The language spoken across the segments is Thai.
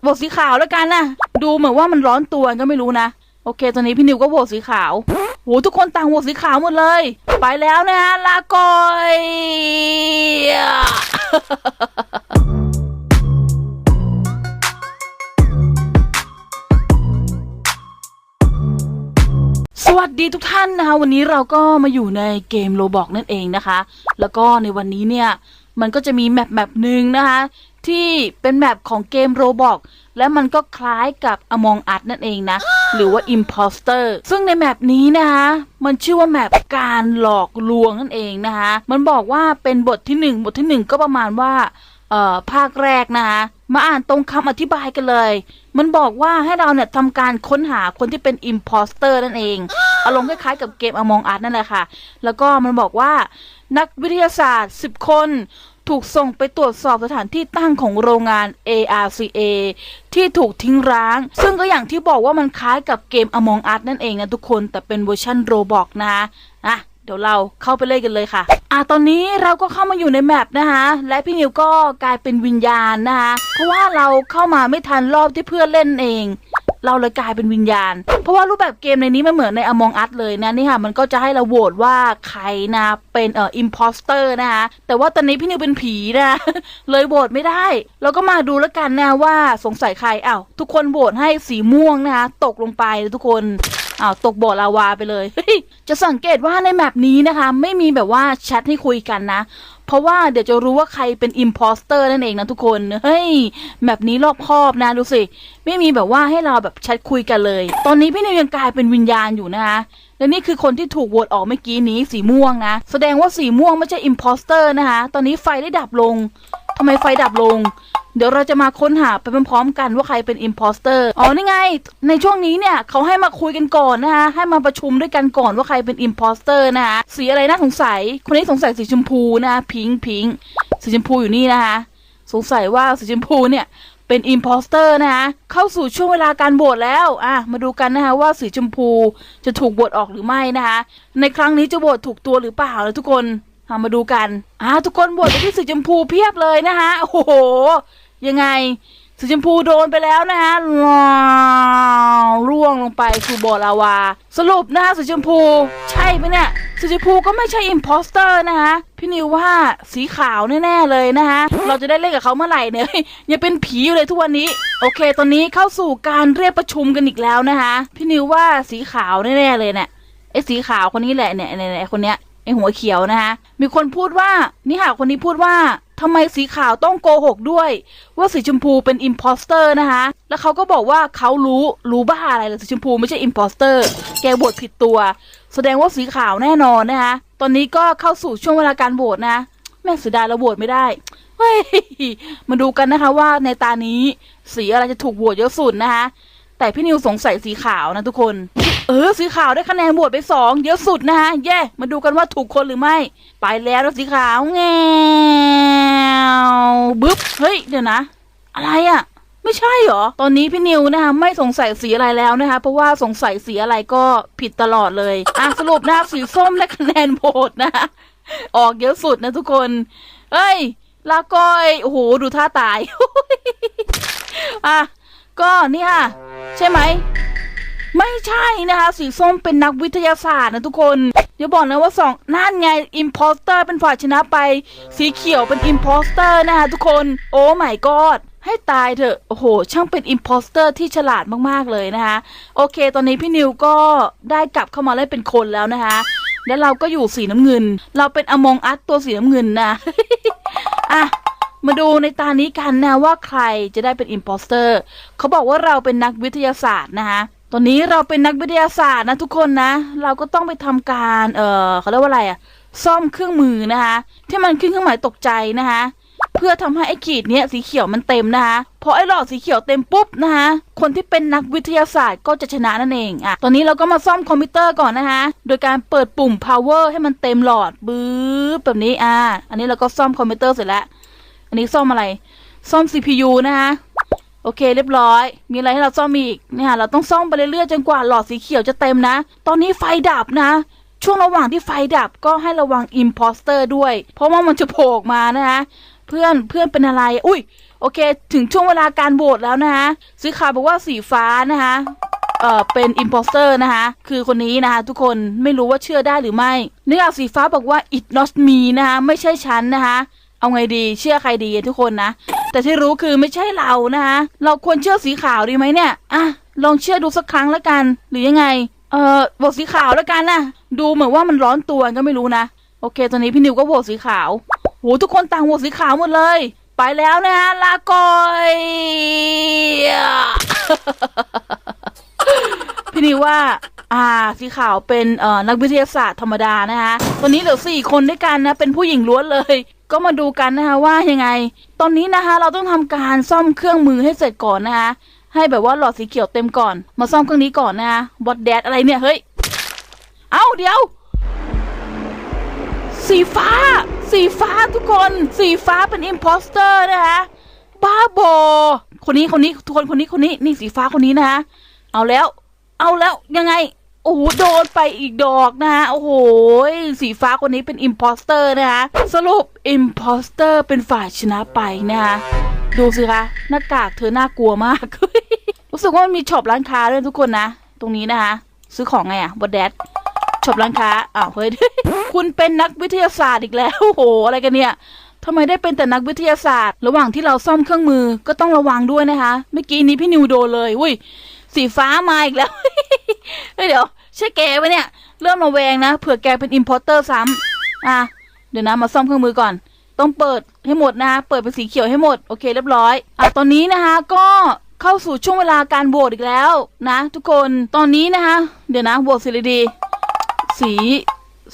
โหวตสีขาวแล้วกันนะดูเหมือนว่ามันร้อนตัวก็ไม่รู้นะ โอเค ตอนนี้พี่นิวก็โหวตสีขาวโหทุกคนต่างโหวตสีขาวหมดเลย ไปแล้วนะฮะลาก่อยสวัสดีทุกท่านนะคะ วันนี้เราก็มาอยู่ในเกมโลบอกนั่นเองนะคะ แล้วก็ในวันนี้เนี่ย มันก็จะมีแมปแมปหนึ่งนะคะ ที่เป็นแมปของเกมโรบอกและมันก็คล้ายกับ Among Us นั่นเองนะ หรือว่า Imposter ซึ่งในแมปนี้นะคะมันชื่อว่าแมปการหลอกลวงนั่นเองนะคะมันบอกว่าเป็นบทที่หนึ่งบทที่หนึ่งก็ประมาณว่าเอ่อภาคแรกนะคะมาอ่านตรงคำอธิบายกันเลย มันบอกว่าให้เราเนี่ยทำการค้นหาคนที่เป็น imposter นั่นเอง อารมณ์คล้ายๆกับเกม Among Us นั่นแหละค่ะ แล้วก็มันบอกว่านักวิทยาศาสตร์ 10 คน ถูกส่งไปตรวจสอบสถานที่ตั้งของโรงงาน ARCA ที่ถูกทิ้งร้าง ซึ่งก็อย่างที่บอกว่ามันคล้ายกับเกม Among Us นั่นเองนะทุกคนแต่เป็นเวอร์ชันโรบอกนะอะเดี๋ยวเราเข้าไปเล่นกันเลยค่ะ อะตอนนี้เราก็เข้ามาอยู่ในแมปนะคะและพี่นิวก็กลายเป็นวิญญาณนะคะเพราะว่าเราเข้ามาไม่ทันรอบที่เพื่อนเล่นเอง เราเลยกลายเป็นวิญญาณ เพราะว่ารูปแบบเกมในนี้มันเหมือนในอมองอัดเลยนะนี่ค่ะ มันก็จะให้เราโหวตว่าใครนะเป็นเอ่ออิมพอสเตอร์นะคะ แต่ว่าตอนนี้พี่นิวเป็นผีนะ เลยโหวตไม่ได้ เราก็มาดูแล้วกันนะว่าสงสัยใครอ้าวทุกคนโหวตให้สีม่วงนะคะ ตกลงไปทุกคน อ้าวตกบ่อลาวาไปเลย จะสังเกตว่าในแมปนี้นะคะ ไม่มีแบบว่าแชทให้คุยกันนะ เพราะว่าเดี๋ยวจะรู้ว่าใครเป็นอิมพอสเตอร์นั่นเองนะทุกคนเฮ้ยแมปนี้รอบคอบนะดูสิไม่มีแบบว่าให้เราแบบแชทคุยกันเลย ตอนนี้พี่นิวยังกลายเป็นวิญญาณอยู่นะคะและนี่คือคนที่ถูกโหวตออกเมื่อกี้นี้สีม่วงนะ แสดงว่าสีม่วงไม่ใช่อิมพอสเตอร์นะคะ ตอนนี้ไฟได้ดับลงทำไมไฟดับลง เดี๋ยวเราจะมาค้นหาไปพร้อมๆกันว่าใครเป็นอิมพอสเตอร์ อ๋อ นี่ไง ในช่วงนี้เนี่ยเขาให้มาคุยกันก่อนนะคะ ให้มาประชุมด้วยกันก่อนว่าใครเป็นอิมพอสเตอร์นะคะ สีอะไรน่าสงสัย คนนี้สงสัยสีชมพูนะพิงค์พิงค์สีชมพูอยู่นี่นะคะ สงสัยว่าสีชมพูเนี่ยเป็นอิมพอสเตอร์นะคะ เข้าสู่ช่วงเวลาการโหวตแล้ว อะ มาดูกันนะคะว่าสีชมพูจะถูกโหวตออกหรือไม่นะคะ ในครั้งนี้จะโหวตถูกตัวหรือเปล่านะทุกคนมาดูกัน อ่า ทุกคนโหวตไปที่สีชมพูเพียบเลยนะคะ โอ้โห ยังไงสีชมพูโดนไปแล้วนะคะว้าวร่วงลงไปสู่บ่อลาวา สรุปนะคะสีชมพู ใช่ไหมเนี่ยสีชมพูก็ไม่ใช่อิมพอสเตอร์นะคะพี่นิวว่าสีขาวแน่ๆเลยนะคะเราจะได้เล่นกับเขาเมื่อไหร่เนี่ยยังเป็นผีอยู่เลยทุกวันนี้ โอเค ตอนนี้เข้าสู่การเรียกประชุมกันอีกแล้วนะคะพี่นิวว่าสีขาวแน่ๆเลยเนี่ยไอ้สีขาวคนนี้แหละเนี่ยเนี่ยเนี่ยไอ้คนเนี้ยไอ้หัวเขียวนะคะมีคนพูดว่านี่ค่ะคนนี้พูดว่า ทำไมสีขาวต้องโกหกด้วย ว่าสีชมพูเป็นอิมพอสเตอร์นะคะ แล้วเขาก็บอกว่าเขารู้รู้บ้าอะไรเลยสีชมพูไม่ใช่อิมพอสเตอร์ แกบทผิดตัว แสดงว่าสีขาวแน่นอนนะคะ ตอนนี้ก็เข้าสู่ช่วงเวลาการโหวตนะ แม่เสียดายเราโหวตไม่ได้เฮ้ยมาดูกันนะคะว่าในตานี้สีอะไรจะถูกโหวตเยอะสุดนะคะ แต่พี่นิวสงสัยสีขาวนะทุกคน เออสีขาวได้คะแนนโหวตไปสองเยอะสุดนะคะเย่มาดูกันว่าถูกคนหรือไม่ ไปแล้วสีขาวแงวบึ๊บเฮ้ยเดี๋ยวนะ อะไรอะ่ะไม่ใช่เหรอ ตอนนี้พี่นิวนะคะไม่สงสัยสีอะไรแล้วนะคะ เพราะว่าสงสัยสีอะไรก็ผิดตลอดเลย อะสรุปนะคะสีส้มได้คะแนนโหวตนะคะออกเยอะสุดนะทุกคน เอ้ยลาก้อยโอ้โหดูท่าตาย อะก็นี่ยใช่ไหม ไม่ใช่นะคะ สีส้มเป็นนักวิทยาศาสตร์นะทุกคนเดี๋ยวบอกนะว่าสองนั่นไงอิมพอสเตอร์เป็นฝ่ายชนะไป สีเขียวเป็นอิมพอสเตอร์นะคะทุกคน โอ้ไม่กอดให้ตายเถอะ โอ้โห ช่างเป็นอิมพอสเตอร์ที่ฉลาดมากๆเลยนะคะ โอเค ตอนนี้พี่นิวก็ได้กลับเข้ามาเล่นเป็นคนแล้วนะคะ แล้วเราก็อยู่สีน้ำเงิน เราเป็นอมองอัตตัวสีน้ำเงินนะอะมาดูในตานี้กันนะว่าใครจะได้เป็นอิมโพสเตอร์เขาบอกว่าเราเป็นนักวิทยาศาสตร์นะคะ ตอนนี้เราเป็นนักวิทยาศาสตร์นะทุกคนนะ เราก็ต้องไปทำการ เออเขาเรียกว่าอะไรอะซ่อมเครื่องมือนะคะ ที่มันขึ้นเครื่องหมายตกใจนะคะ เพื่อทำให้ไอ้ขีดเนี้ยสีเขียวมันเต็มนะคะพอไอ้หลอดสีเขียวเต็มปุ๊บนะคะคนที่เป็นนักวิทยาศาสตร์ก็จะชนะนั่นเองอะตอนนี้เราก็มาซ่อมคอมพิวเตอร์ก่อนนะคะโดยการเปิดปุ่ม power ให้มันเต็มหลอดบื้อแบบนี้อะอันนี้เราก็ซ่อมคอมพิวเตอร์เสร็จแล้วอันนี้ซ่อมอะไร ซ่อม CPU นะคะ โอเค เรียบร้อย มีอะไรให้เราซ่อมอีกเนี่ย เราต้องซ่อมไปเรื่อยๆจนกว่าหลอดสีเขียวจะเต็มนะ ตอนนี้ไฟดับนะ ช่วงระหว่างที่ไฟดับก็ให้ระวังอิมพอสเตอร์ด้วย เพราะว่ามันจะโผล่ออกมานะคะ เพื่อนเพื่อนเป็นอะไร อุ้ย โอเค ถึงช่วงเวลาการโหวตแล้วนะคะสีขาวบอกว่าสีฟ้านะคะเอ่อเป็นอิมโพสเตอร์นะคะ คือคนนี้นะคะ ทุกคนไม่รู้ว่าเชื่อได้หรือไม่เนื่องจากสีฟ้าบอกว่า it not me นะคะ ไม่ใช่ฉันนะคะ เอาไงดีเชื่อใครดีทุกคนนะ แต่ที่รู้คือไม่ใช่เรานะคะเราควรเชื่อสีขาวดีไหมเนี่ยอะลองเชื่อดูสักครั้งแล้วกัน หรือยังไง เออโหวตสีขาวแล้วกันนะดูเหมือนว่ามันร้อนตัวก็ไม่รู้นะโอเค ตอนนี้พี่นิวก็โหวตสีขาวโหทุกคนต่างโหวตสีขาวหมดเลย ไปแล้วนะฮะลาก่อยพี่นิวว่าอ่าสีขาวเป็นเอ่อนักวิทยาศาสตร์ธรรมดานะคะตอนนี้เหลือสี่คนด้วยกันนะ เป็นผู้หญิงล้วนเลย ก็มาดูกันนะคะว่ายังไง ตอนนี้นะคะเราต้องทำการซ่อมเครื่องมือให้เสร็จก่อนนะคะ ให้แบบว่าหลอดสีเขียวเต็มก่อน มาซ่อมเครื่องนี้ก่อนนะคะบอดแดดอะไรเนี่ยเฮ้ย เอ้าเดี๋ยว สีฟ้า สีฟ้าทุกคน สีฟ้าเป็นอิมโพสเตอร์นะคะบ้าบอ คนนี้คนนี้ทุกคนคนนี้คนนี้นี่สีฟ้าคนนี้นะคะเอาแล้ว เอาแล้วยังไง โอ้โหโดนไปอีกดอกนะคะโอ้โห สีฟ้าคนนี้เป็นอิมโพสเตอร์นะคะ สรุปอิมโพสเตอร์เป็นฝ่ายชนะไปนะคะดูสิคะ หน้ากากเธอน่ากลัวมาก รู้สึกว่ามันมีช็อปร้านค้าด้วยทุกคนนะ ตรงนี้นะคะ ซื้อของไงอะบดแดดช็อปร้านค้าอ้าวเฮ้ย คุณเป็นนักวิทยาศาสตร์อีกแล้ว โอ้โห อะไรกันเนี่ยทำไมได้เป็นแต่นักวิทยาศาสตร์ ระหว่างที่เราซ่อมเครื่องมือก็ต้องระวังด้วยนะคะ เมื่อกี้นี้พี่นิวโดนเลยอุ้ย สีฟ้ามาอีกแล้ว เฮ้ยเดี๋ยวใช่แกปะเนี่ย เริ่มระแวงนะเผื่อแกเป็นอิมพอร์เตอร์ซ้ำอะเดี๋ยวนะมาซ่อมเครื่องมือก่อน ต้องเปิดให้หมดนะ เปิดเป็นสีเขียวให้หมด โอเคเรียบร้อย อะตอนนี้นะคะก็เข้าสู่ช่วงเวลาการโหวตอีกแล้วนะ ทุกคน ตอนนี้นะคะ เดี๋ยวนะโหวตสิริดี สี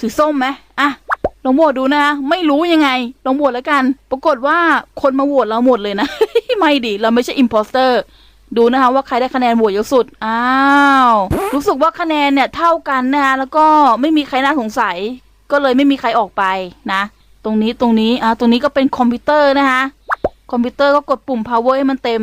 สีส้มไหมอะลองโหวตดูนะคะไม่รู้ยังไงลองโหวตแล้วกัน ปรากฏว่าคนมาโหวตเราหมดเลยนะ ไม่ดิเราไม่ใช่อิมโพสเตอร์ ดูนะคะว่าใครได้คะแนนโหวตเยอะสุด อ้าว รู้สึกว่าคะแนนเนี่ยเท่ากันนะคะแล้วก็ไม่มีใครน่าสงสัย ก็เลยไม่มีใครออกไปนะ ตรงนี้ตรงนี้อ่าตรงนี้ก็เป็นคอมพิวเตอร์นะคะคอมพิวเตอร์ก็กดปุ่ม power ให้มันเต็ม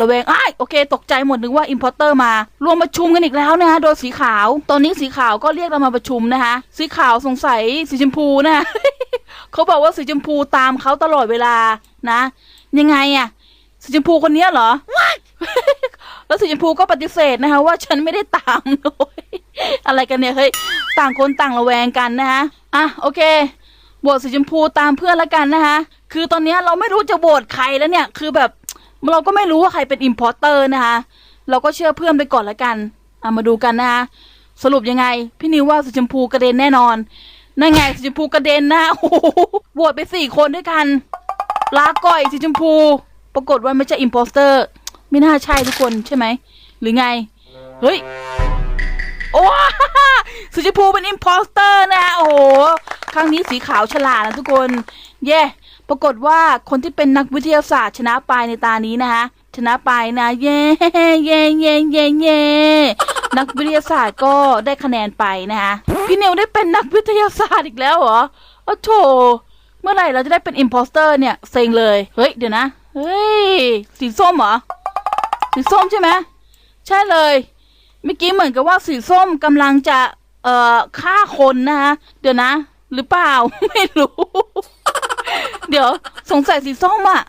ระแวงอ้ายโอเค ตกใจหมดนึกว่า importer มา รวมประชุมกันอีกแล้วนะคะโดยสีขาว ตอนนี้สีขาวก็เรียกเรามาประชุมนะคะ สีขาวสงสัยสีชมพูนะคะเขาบอกว่าสีชมพูตามเขาตลอดเวลานะ ยังไงอะสีชมพูคนนี้เหรอ แล้วสีชมพูก็ปฏิเสธนะคะว่าฉันไม่ได้ตามเลยอะไรกันเนี่ยเฮ้ยต่างคนต่างระแวงกันนะคะอะโอเคโหวตสีชมพูตามเพื่อนละกันนะคะคือตอนนี้เราไม่รู้จะโหวตใครแล้วเนี่ย คือแบบเราก็ไม่รู้ว่าใครเป็นอิมพอร์เตอร์นะคะเราก็เชื่อเพื่อนไปก่อนละกันอะมาดูกันนะคะสรุปยังไง พี่นิวว่าสีชมพูกระเด็นแน่นอนนั่นไงสีชมพูกระเด็นนะโอ้โหโหวตไปสี่คนด้วยกันลาก่อยสีชมพู ปรากฏว่าไม่ใช่อิมโพสเตอร์ ไม่น่าใช่ทุกคนใช่ไหม หรือไง เฮ้ย โอ้สีชมพูเป็นอิมโพสเตอร์นะโอ้โห ครั้งนี้สีขาวฉลาดนะทุกคน เย่ ปรากฏว่าคนที่เป็นนักวิทยาศาสตร์ ชนะไปในตานี้นะคะชนะไปนะ เย่เย่เย่เย่เย่นักวิทยาศาสตร์ก็ได้คะแนนไปนะคะพี่นิวได้เป็นนักวิทยาศาสตร์อีกแล้วเหรอโอ้โถเมื่อไหร่เราจะได้เป็นอิมโพสเตอร์เนี่ยเซ็งเลย เฮ้ย เดี๋ยวนะ เฮ้ย สีส้มเหรอ สีส้มใช่ไหมใช่เลย เมื่อกี้เหมือนกับว่าสีส้มกำลังจะ เอ่อฆ่าคนนะคะเดี๋ยวนะ หรือเปล่า ไม่รู้ เดี๋ยว สงสัยสีส้มอะ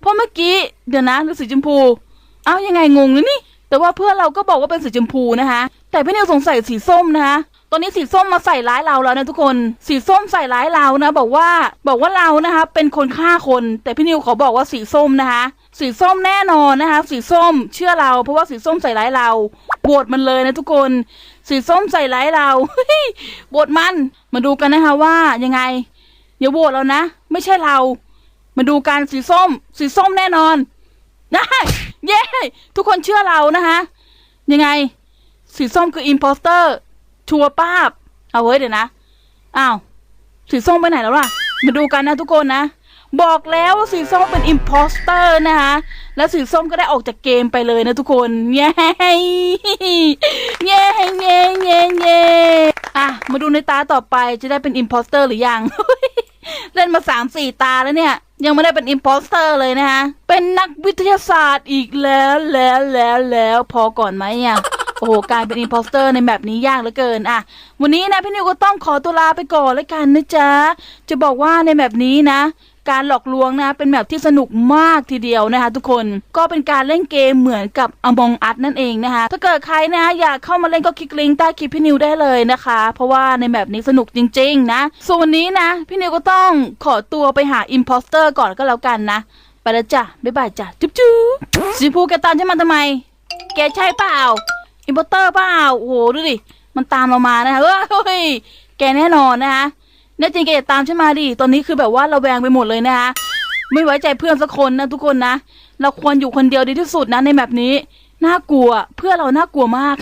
เพราะเมื่อกี้เดี๋ยวนะหรือสีชมพูเอ้ายังไงงงเลยนี่ แต่ว่าเพื่อนเราก็บอกว่าเป็นสีชมพูนะคะ แต่พี่นิวสงสัยสีส้มนะคะ ตอนนี้สีส้มมาใส่ร้ายเราแล้วนะทุกคน สีส้มใส่ร้ายเรานะ บอกว่าบอกว่าเรานะคะ เป็นคนฆ่าคน แต่พี่นิวขอบอกว่าสีส้มนะคะ สีส้มแน่นอนนะคะ สีส้มเชื่อเรา เพราะว่าสีส้มใส่ร้ายเราโหวตมันเลยนะทุกคน สีส้มใส่ร้ายเราเฮ้ยโหวตมันมาดูกันนะคะว่ายังไงอย่าโหวตเรานะ ไม่ใช่เรา มาดูการสีส้ม สีส้มแน่นอนนะเย้ทุกคนเชื่อเรานะคะยังไง สีส้มคืออิมโพสเตอร์ ชัวป้าบ เอาเว้ยเดี๋ยวนะ อ้าว สีส้มไปไหนแล้วล่ะ มาดูกันนะทุกคนนะ บอกแล้วว่าสีส้มเป็นอิมโพสเตอร์นะคะ แล้วสีส้มก็ได้ออกจากเกมไปเลยนะทุกคนเย้เย้เย้เย้เย้อะ มาดูในตาต่อไปจะได้เป็นอิมโพสเตอร์หรือยังเล่นมาสามสี่ตาแล้วเนี่ย ยังไม่ได้เป็นอิมโพสเตอร์เลยนะคะเป็นนักวิทยาศาสตร์อีกแล้วแล้วแล้วแล้วพอก่อนไหมอะ โอ้โหกลายเป็นอิมโพสเตอร์ในแบบนี้ยากเหลือเกินอะวันนี้นะพี่นิวก็ต้องขอตัวลาไปก่อนแล้วกันนะจ๊ะจะบอกว่าในแบบนี้นะการหลอกลวงนะเป็นแบบที่สนุกมากทีเดียวนะคะทุกคนก็เป็นการเล่นเกมเหมือนกับ Among Us นั่นเองนะคะถ้าเกิดใครนะอยากเข้ามาเล่นก็คลิกลิงก์ใต้คลิปพี่นิวได้เลยนะคะ เพราะว่าในแบบนี้สนุกจริง ๆ นะส่วนวันนี้นะ พี่นิวก็ต้องขอตัวไปหาอิมพอสเตอร์ก่อนก็แล้วกันนะ ไปแล้วจ้ะบ๊ายบายจ้ะจุ๊บจุ๊บสีพูแกตามฉันมาทำไม แกใช่เปล่า อินเวอร์เตอร์เปล่าโอ้โหดูดิมันตามเรามานะคะเฮ้ยแกแน่นอนนะคะแน่จริงแกจะตามฉันมาดิตอนนี้คือแบบว่าเราแวงไปหมดเลยนะคะไม่ไว้ใจเพื่อนสักคนนะทุกคนนะเราควรอยู่คนเดียวดีที่สุดนะในแบบนี้น่ากลัวเพื่อนเราน่ากลัวมาก